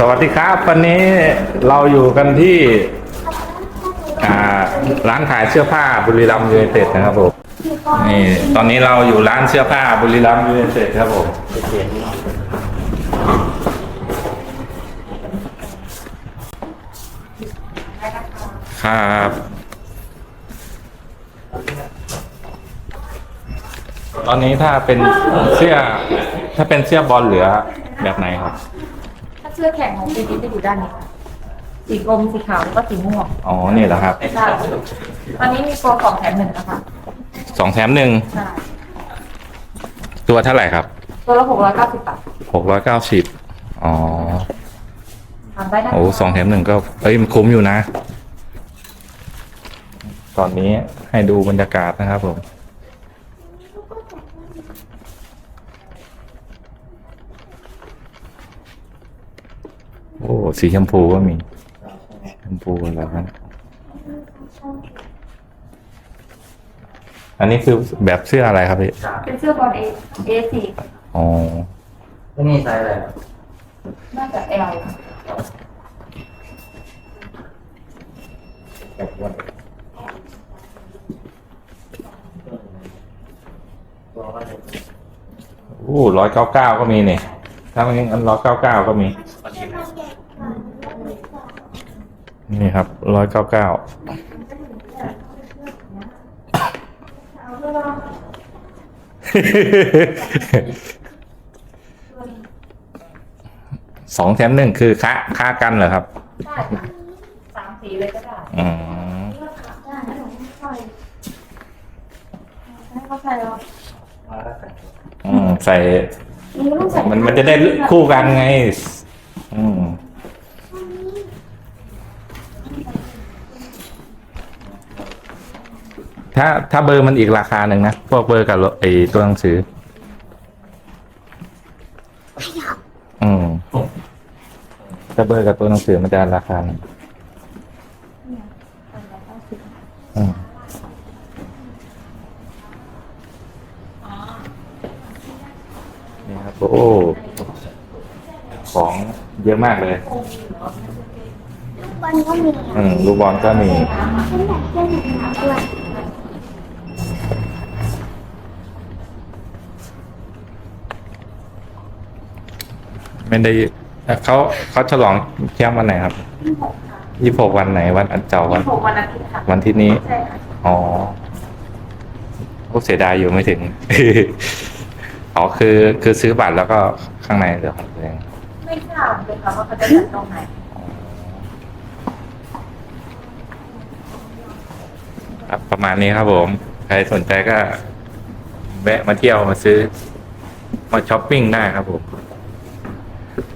สวัสดีครับ วันนี้เราอยู่กันที่ร้านขายเสื้อผ้าบุรีรัมย์ยูไนเต็ดนะครับผมนี่ตอนนี้เราอยู่ร้านเสื้อผ้าบุรีรัมย์ยูไนเต็ดครับผมครับตอนนี้ถ้าเป็นเสื้อถ้าเป็นเสื้อบอลเหลือแบบไหนครับ เสื้อแข่งของปีนี้จะอยู่ด้านนี้ค่ะสีกรมสีขาวแล้วก็สีม่วงอ๋อนี่แหละครับใช่ตอนนี้มีโปรสองแถมหนึ่งนะคะสองแถมหนึ่งใช่ตัวเท่าไหร่ครับตัวละหกร้อยเก้าสิบบาทหกร้อยเก้าสิบอ๋อทำได้นะโอ้สองแถมหนึ่งก็เอ้ยมันคุ้มอยู่นะ ตอนนี้ให้ดูบรรยากาศนะครับผม อ้สีชมพูก็มีชมพูแล้วนะอันนี้คือแบบเสื้ออะไรครับพี่เป็นเสื้อบอลเอเอสีอ๋อไม่มีไซส์อะไรน่าจะเอลแบบวันตัวว่าจะโอ้ร้อยเก้าเก้าก็มีเนี่ยถ้าไม่งั้นร้อยเก้าเก้าก็มี นี่ครับร้อยเก้าเก้าสองแถมหนึ่งคือค่าค่ากันเหรอครับได้ค่ะสามสีเลยก็ได้อืมให้เขาใส่แล้วมาแล้วแต่อืมใส่นี่ต้องใส่ มันมันจะได้คู่กันไง อืม ถ้าถ้าเบอร์มันอีกราคาหนึ่งนะ พวกเบอร์กับไอตัวหนังสือ อืมถ้าเบอร์กับตัวหนังสือมันจะราคาหนึ่งอืมนี่ครับ โอ้ ของเยอะมากเลยบอลก็มีอืมลูกบอลก็มี ฉันอยากเล่นหนังด้วย ไม่ได้เขาเขาฉลองแค่วันไหนครับยี่หกวันไหนวันอันเจ้าวันหกวันอาทิตย์ค่ะวันที่นี้ใช่ค่ะอ๋อโอ้เสียดายอยู่ไม่ถึงอ๋อคือคือซื้อบัตรแล้วก็ข้างในเหลือของตัวเองไม่ทราบเลยค่ะว่าเขาจะจัดตรงไหนครับประมาณนี้ครับผม ใครสนใจก็ แวะมาเที่ยวมาซื้อ มาช้อปปิ้งได้ครับผม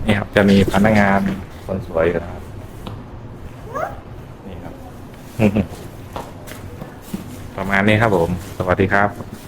นี่ครับจะมีพนักงานคนสวยอยู่นะครับนี่ครับ ประมาณนี้ครับผม สวัสดีครับ